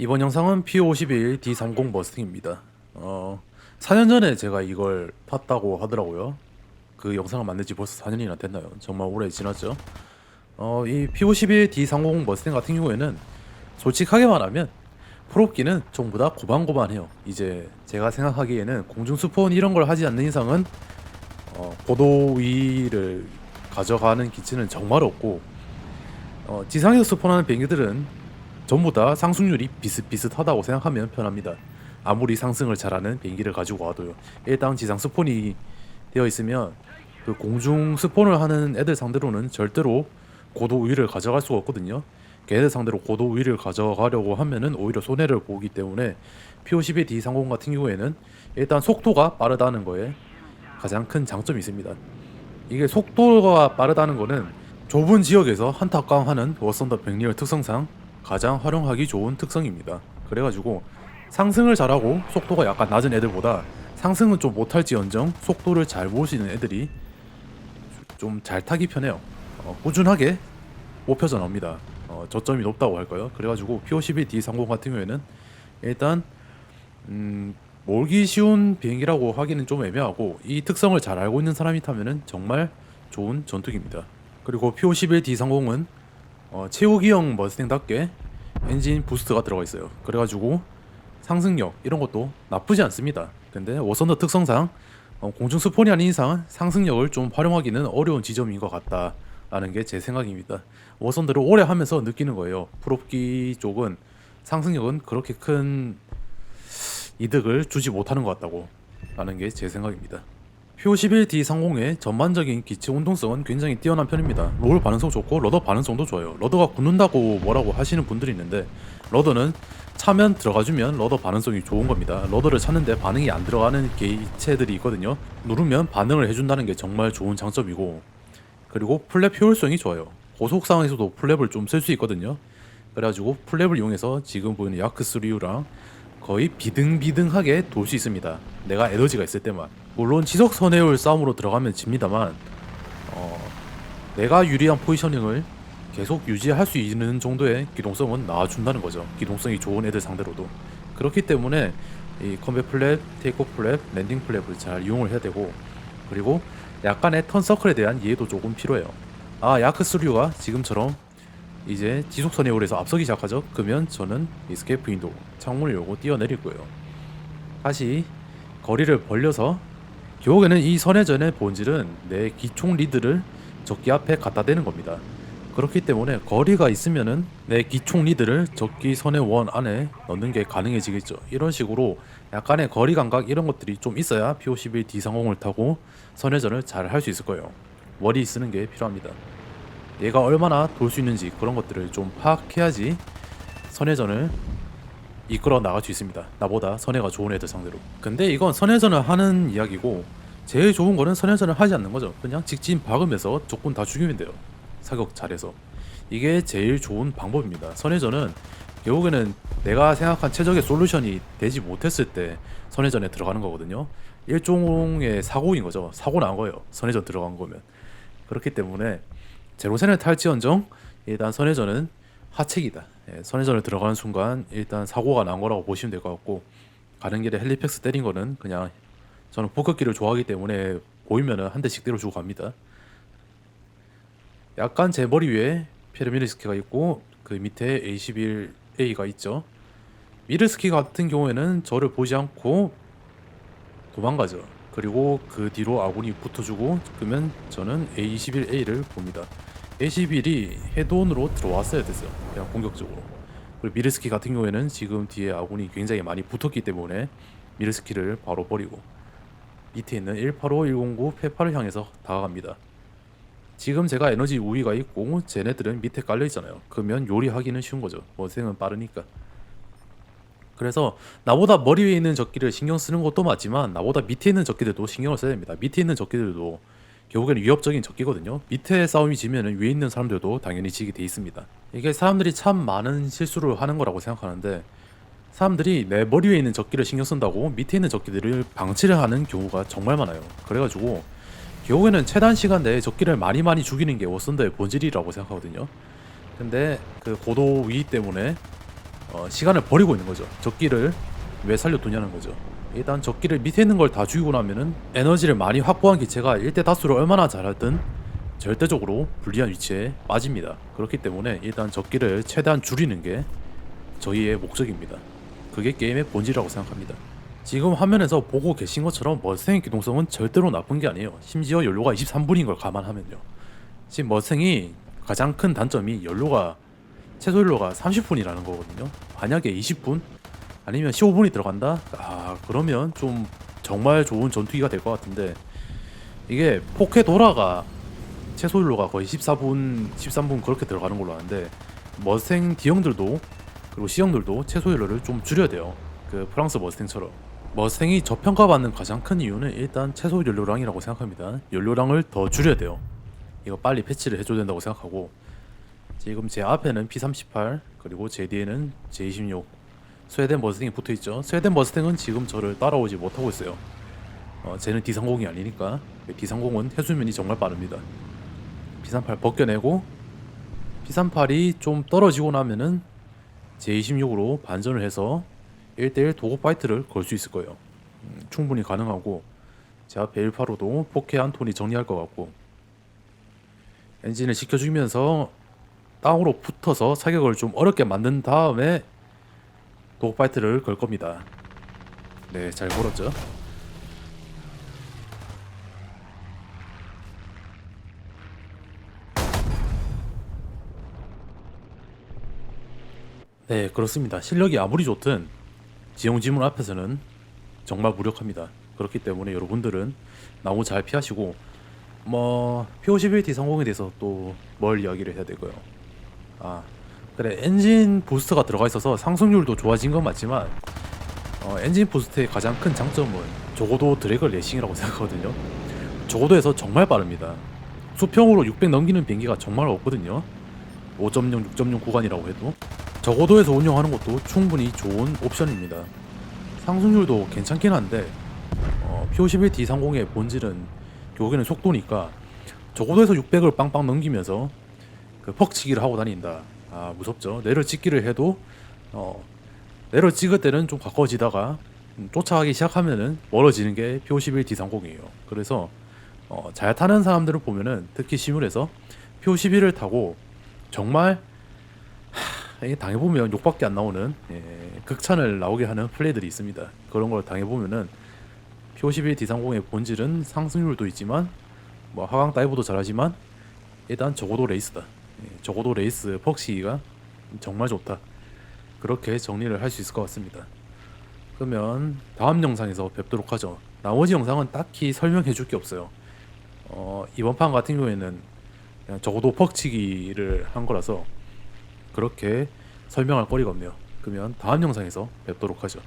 이번 영상은 P51 D30 머스팅입니다. 어, 4년 전에 제가 이걸 탔다고 하더라고요. 그 영상을 만든 지 벌써 4년이나 됐나요? 정말 오래 지났죠. 어, 이 P51 D30 머스팅 같은 경우에는 솔직하게 말하면 프로기는 전부 다 고반고반해요. 이제 제가 생각하기에는 공중 스폰 이런 걸 하지 않는 이상은 어, 고도 위를 가져가는 기치는 정말 없고 어, 지상에서 스폰하는 비행기들은 전부 다 상승률이 비슷비슷하다고 생각하면 편합니다. 아무리 상승을 잘하는 비행기를 가지고 와도요. 일단 지상 스폰이 되어 있으면 그 공중 스폰을 하는 애들 상대로는 절대로 고도 우위를 가져갈 수가 없거든요. 걔네들 상대로 고도 우위를 가져가려고 하면은 오히려 손해를 보기 때문에 P51 D30 같은 경우에는 일단 속도가 빠르다는 거에 가장 큰 장점이 있습니다. 이게 속도가 빠르다는 거는 좁은 지역에서 한타깡하는 워선더 백리얼 특성상 가장 활용하기 좋은 특성입니다. 그래가지고 상승을 잘하고 속도가 약간 낮은 애들보다 상승은 좀 못할지언정 속도를 잘 모을 수 있는 애들이 좀 잘 타기 편해요. 어, 꾸준하게 뽑혀져 나옵니다. 어, 저점이 높다고 할까요? 그래가지고 P51 D30 같은 경우에는 일단 음, 몰기 쉬운 비행기라고 하기는 좀 애매하고 이 특성을 잘 알고 있는 사람이 타면은 정말 좋은 전투기입니다. 그리고 P51 D30은 어, 채우기형 머스탱답게 엔진 부스트가 들어가 있어요. 그래가지고 상승력 이런 것도 나쁘지 않습니다. 근데 워선더 특성상 어, 공중 스폰이 아닌 이상 상승력을 좀 활용하기는 어려운 지점인 것 같다라는 게 제 생각입니다. 워선더를 오래 하면서 느끼는 거예요. 프로기 쪽은 상승력은 그렇게 큰 이득을 주지 못하는 것 같다고 라는 게 제 생각입니다. P51D 상공의 전반적인 기체 운동성은 굉장히 뛰어난 편입니다. 롤 반응성 좋고 러더 반응성도 좋아요. 러더가 굳는다고 뭐라고 하시는 분들이 있는데 러더는 차면 들어가주면 러더 반응성이 좋은 겁니다. 러더를 찾는데 반응이 안 들어가는 기체들이 있거든요. 누르면 반응을 해준다는 게 정말 좋은 장점이고 그리고 플랩 효율성이 좋아요. 고속 상황에서도 플랩을 좀 쓸 수 있거든요. 그래가지고 플랩을 이용해서 지금 보이는 야크3U랑 거의 비등비등하게 돌 수 있습니다. 내가 에너지가 있을 때만. 물론 지속 선회율 싸움으로 들어가면 집니다만 어, 내가 유리한 포지셔닝을 계속 유지할 수 있는 정도의 기동성은 나와준다는 거죠. 기동성이 좋은 애들 상대로도. 그렇기 때문에 이 컴뱃 플랩, 테이크오프 플랩, 랜딩 플랩을 잘 이용을 해야 되고 그리고 약간의 턴 서클에 대한 이해도 조금 필요해요. 아 야크3류가 지금처럼 이제 지속선에 오래서 앞서기 시작하죠. 그러면 저는 이스케이프 윈도우 창문을 열고 뛰어내릴 거예요. 다시 거리를 벌려서 결국에는 이 선회전의 본질은 내 기총 리드를 적기 앞에 갖다 대는 겁니다. 그렇기 때문에 거리가 있으면은 내 기총 리드를 적기 선의 원 안에 넣는 게 가능해지겠죠. 이런 식으로 약간의 거리 감각 이런 것들이 좀 있어야 P51 D30을 타고 선회전을 잘 할 수 있을 거예요. 머리 쓰는 게 필요합니다. 얘가 얼마나 돌 수 있는지 그런 것들을 좀 파악해야지 선회전을 이끌어 나갈 수 있습니다. 나보다 선회가 좋은 애들 상대로. 근데 이건 선회전을 하는 이야기고 제일 좋은 거는 선회전을 하지 않는 거죠. 그냥 직진 박으면서 적군 다 죽이면 돼요. 사격 잘해서. 이게 제일 좋은 방법입니다. 선회전은 결국에는 내가 생각한 최적의 솔루션이 되지 못했을 때 선회전에 들어가는 거거든요. 일종의 사고인 거죠. 사고 난 거예요. 선회전 들어간 거면. 그렇기 때문에 제로센을 탈지언정 일단 선회전은 하책이다. 예, 선회전을 들어가는 순간 일단 사고가 난 거라고 보시면 될 것 같고 가는 길에 헬리팩스 때린 거는 그냥 저는 포크기를 좋아하기 때문에 보이면은 한 대씩 때려주고 갑니다. 약간 제 머리 위에 페르미르스키가 있고 그 밑에 A11A가 있죠. 미르스키 같은 경우에는 저를 보지 않고 도망가죠. 그리고 그 뒤로 아군이 붙어주고 그러면 저는 A21A를 봅니다. A11이 헤드온으로 들어왔어야 됐어요. 그냥 공격적으로. 그리고 미르스키 같은 경우에는 지금 뒤에 아군이 굉장히 많이 붙었기 때문에 미르스키를 바로 버리고 밑에 있는 185, 109, 페파를 향해서 다가갑니다. 지금 제가 에너지 우위가 있고 쟤네들은 밑에 깔려 있잖아요. 그러면 요리하기는 쉬운 거죠. 원생은 빠르니까. 그래서 나보다 머리 위에 있는 적기를 신경 쓰는 것도 맞지만 나보다 밑에 있는 적기들도 신경을 써야 됩니다. 밑에 있는 적기들도 결국에는 위협적인 적기거든요. 밑에 싸움이 지면은 위에 있는 사람들도 당연히 지게 돼 있습니다. 이게 사람들이 참 많은 실수를 하는 거라고 생각하는데 사람들이 내 머리 위에 있는 적기를 신경 쓴다고 밑에 있는 적기들을 방치를 하는 경우가 정말 많아요. 그래가지고 결국에는 최단 시간 내에 적기를 많이 많이 죽이는 게 워선더의 본질이라고 생각하거든요. 근데 그 고도 위기 때문에 어, 시간을 버리고 있는 거죠. 적기를 왜 살려두냐는 거죠. 일단 적기를 밑에 있는 걸 다 죽이고 나면은 에너지를 많이 확보한 기체가 일대 다수를 얼마나 잘하든 절대적으로 불리한 위치에 빠집니다. 그렇기 때문에 일단 적기를 최대한 줄이는 게 저희의 목적입니다. 그게 게임의 본질이라고 생각합니다. 지금 화면에서 보고 계신 것처럼 머스탱의 기동성은 절대로 나쁜 게 아니에요. 심지어 연료가 23분인 걸 감안하면요. 지금 머스탱이 가장 큰 단점이 연료가 최소 연료가 30분이라는 거거든요. 만약에 20분 아니면 15분이 들어간다? 아 그러면 좀 정말 좋은 전투기가 될 것 같은데 이게 포켓 도라가 최소 연료가 거의 14분, 13분 그렇게 들어가는 걸로 아는데 머스탱 D형들도 그리고 C형들도 최소 연료를 좀 줄여야 돼요. 그 프랑스 머스탱처럼. 머스탱이 저평가받는 가장 큰 이유는 일단 최소 연료량이라고 생각합니다. 연료량을 더 줄여야 돼요. 이거 빨리 패치를 해줘야 된다고 생각하고 지금 제 앞에는 P38 그리고 제 뒤에는 J26 스웨덴 머스탱이 붙어 있죠. 스웨덴 머스탱은 지금 저를 따라오지 못하고 있어요. 어, 쟤는 D30이 아니니까 D30은 해수면이 정말 빠릅니다. P38 벗겨내고 P38이 좀 떨어지고 나면은 J26으로 반전을 해서 1대1 도구 파이트를 걸 수 있을 거예요. 음, 충분히 가능하고 제 앞에 185도 포케 한 톤이 정리할 것 같고 엔진을 지켜주면서 땅으로 붙어서 사격을 좀 어렵게 만든 다음에 도구 파이트를 걸 겁니다. 네, 잘 걸었죠. 네, 그렇습니다. 실력이 아무리 좋든 지형 지문 앞에서는 정말 무력합니다. 그렇기 때문에 여러분들은 나무 잘 피하시고 뭐 P51D 성공에 대해서 또 뭘 이야기를 해야 될까요? 아 그래 엔진 부스터가 들어가 있어서 상승률도 좋아진 건 맞지만 어, 엔진 부스트의 가장 큰 장점은 적어도 드래그 레이싱이라고 생각하거든요. 적어도에서 정말 빠릅니다. 수평으로 600 넘기는 비행기가 정말 없거든요. 5.0, 6.0 구간이라고 해도 적어도에서 운영하는 것도 충분히 좋은 옵션입니다. 상승률도 괜찮긴 한데 어, P51 D30의 본질은 결국에는 속도니까 적어도에서 600을 빵빵 넘기면서 그 퍽치기를 하고 다닌다. 아 무섭죠. 내려 찍기를 해도 어, 내려 찍을 때는 좀 가까워지다가 음, 쫓아가기 시작하면은 멀어지는 게 P51 D30이에요. 그래서 어, 잘 타는 사람들을 보면은 특히 시뮬에서 P51을 타고 정말 당해보면 욕밖에 안 나오는 예, 극찬을 나오게 하는 플레이들이 있습니다. 그런 걸 당해보면은 P51 D30의 본질은 상승률도 있지만 뭐 하강 다이브도 잘하지만 일단 적어도 레이스다. 예, 적어도 레이스 퍽시기가 정말 좋다. 그렇게 정리를 할 수 있을 것 같습니다. 그러면 다음 영상에서 뵙도록 하죠. 나머지 영상은 딱히 설명해 줄 게 없어요. 어, 이번 판 같은 경우에는 그냥 적어도 퍽치기를 한 거라서 그렇게 설명할 거리가 없네요. 그러면 다음 영상에서 뵙도록 하죠.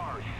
cars.